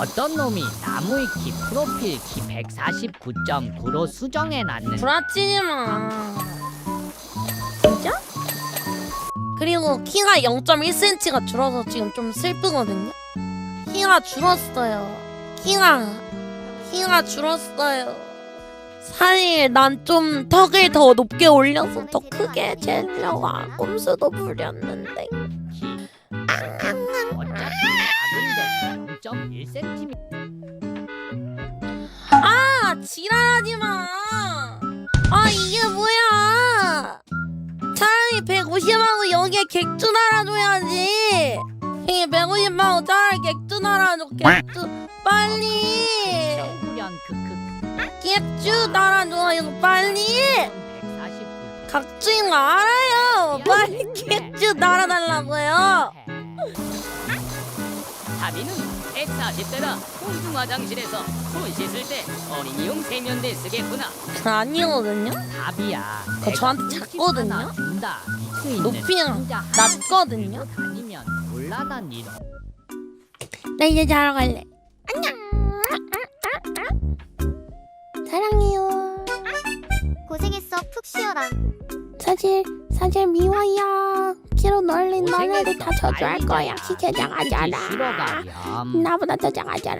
어떤 놈이 나무위 키 프로필 키 149.9로 수정해놨는 부라치지 마. 진짜? 그리고 키가 0.1cm가 줄어서 지금 좀 슬프거든요. 키가 줄었어요. 키가 키가 줄었어요. 사실 난 좀 턱을 더 높게 올려서 더 크게 재려고 꼼수도 부렸는데 작은데 0.1cm 아 지랄하지 마. 아 이게 뭐야? 차라리 150하고 여기에 객주 달아줘야지. 이게 150하고 차라리 객주 달아줘. 객주 빨리. 크크 객주 달아줘 이거 빨리. 149 각주인 거 알아요. 빨리 객주 달아달 다비는 140대라 공중 화장실에서 손 씻을 때 어린이용 세면대 쓰겠구나 아니거든요. 답이야 그거 저한테 작거든요? 준다 수 있는 높이는 혼자 낮거든요. 다니면 곤란한 나 이제 자러 갈래. 안녕. 사랑해요. 고생했어 푹 쉬어라 사실 사실 미워요. 키로 널린 고생했어. 너네들 다 저주할 거야. 자라. 키 개장하잖아. 싫어가렴 나보다 더 작아잖아.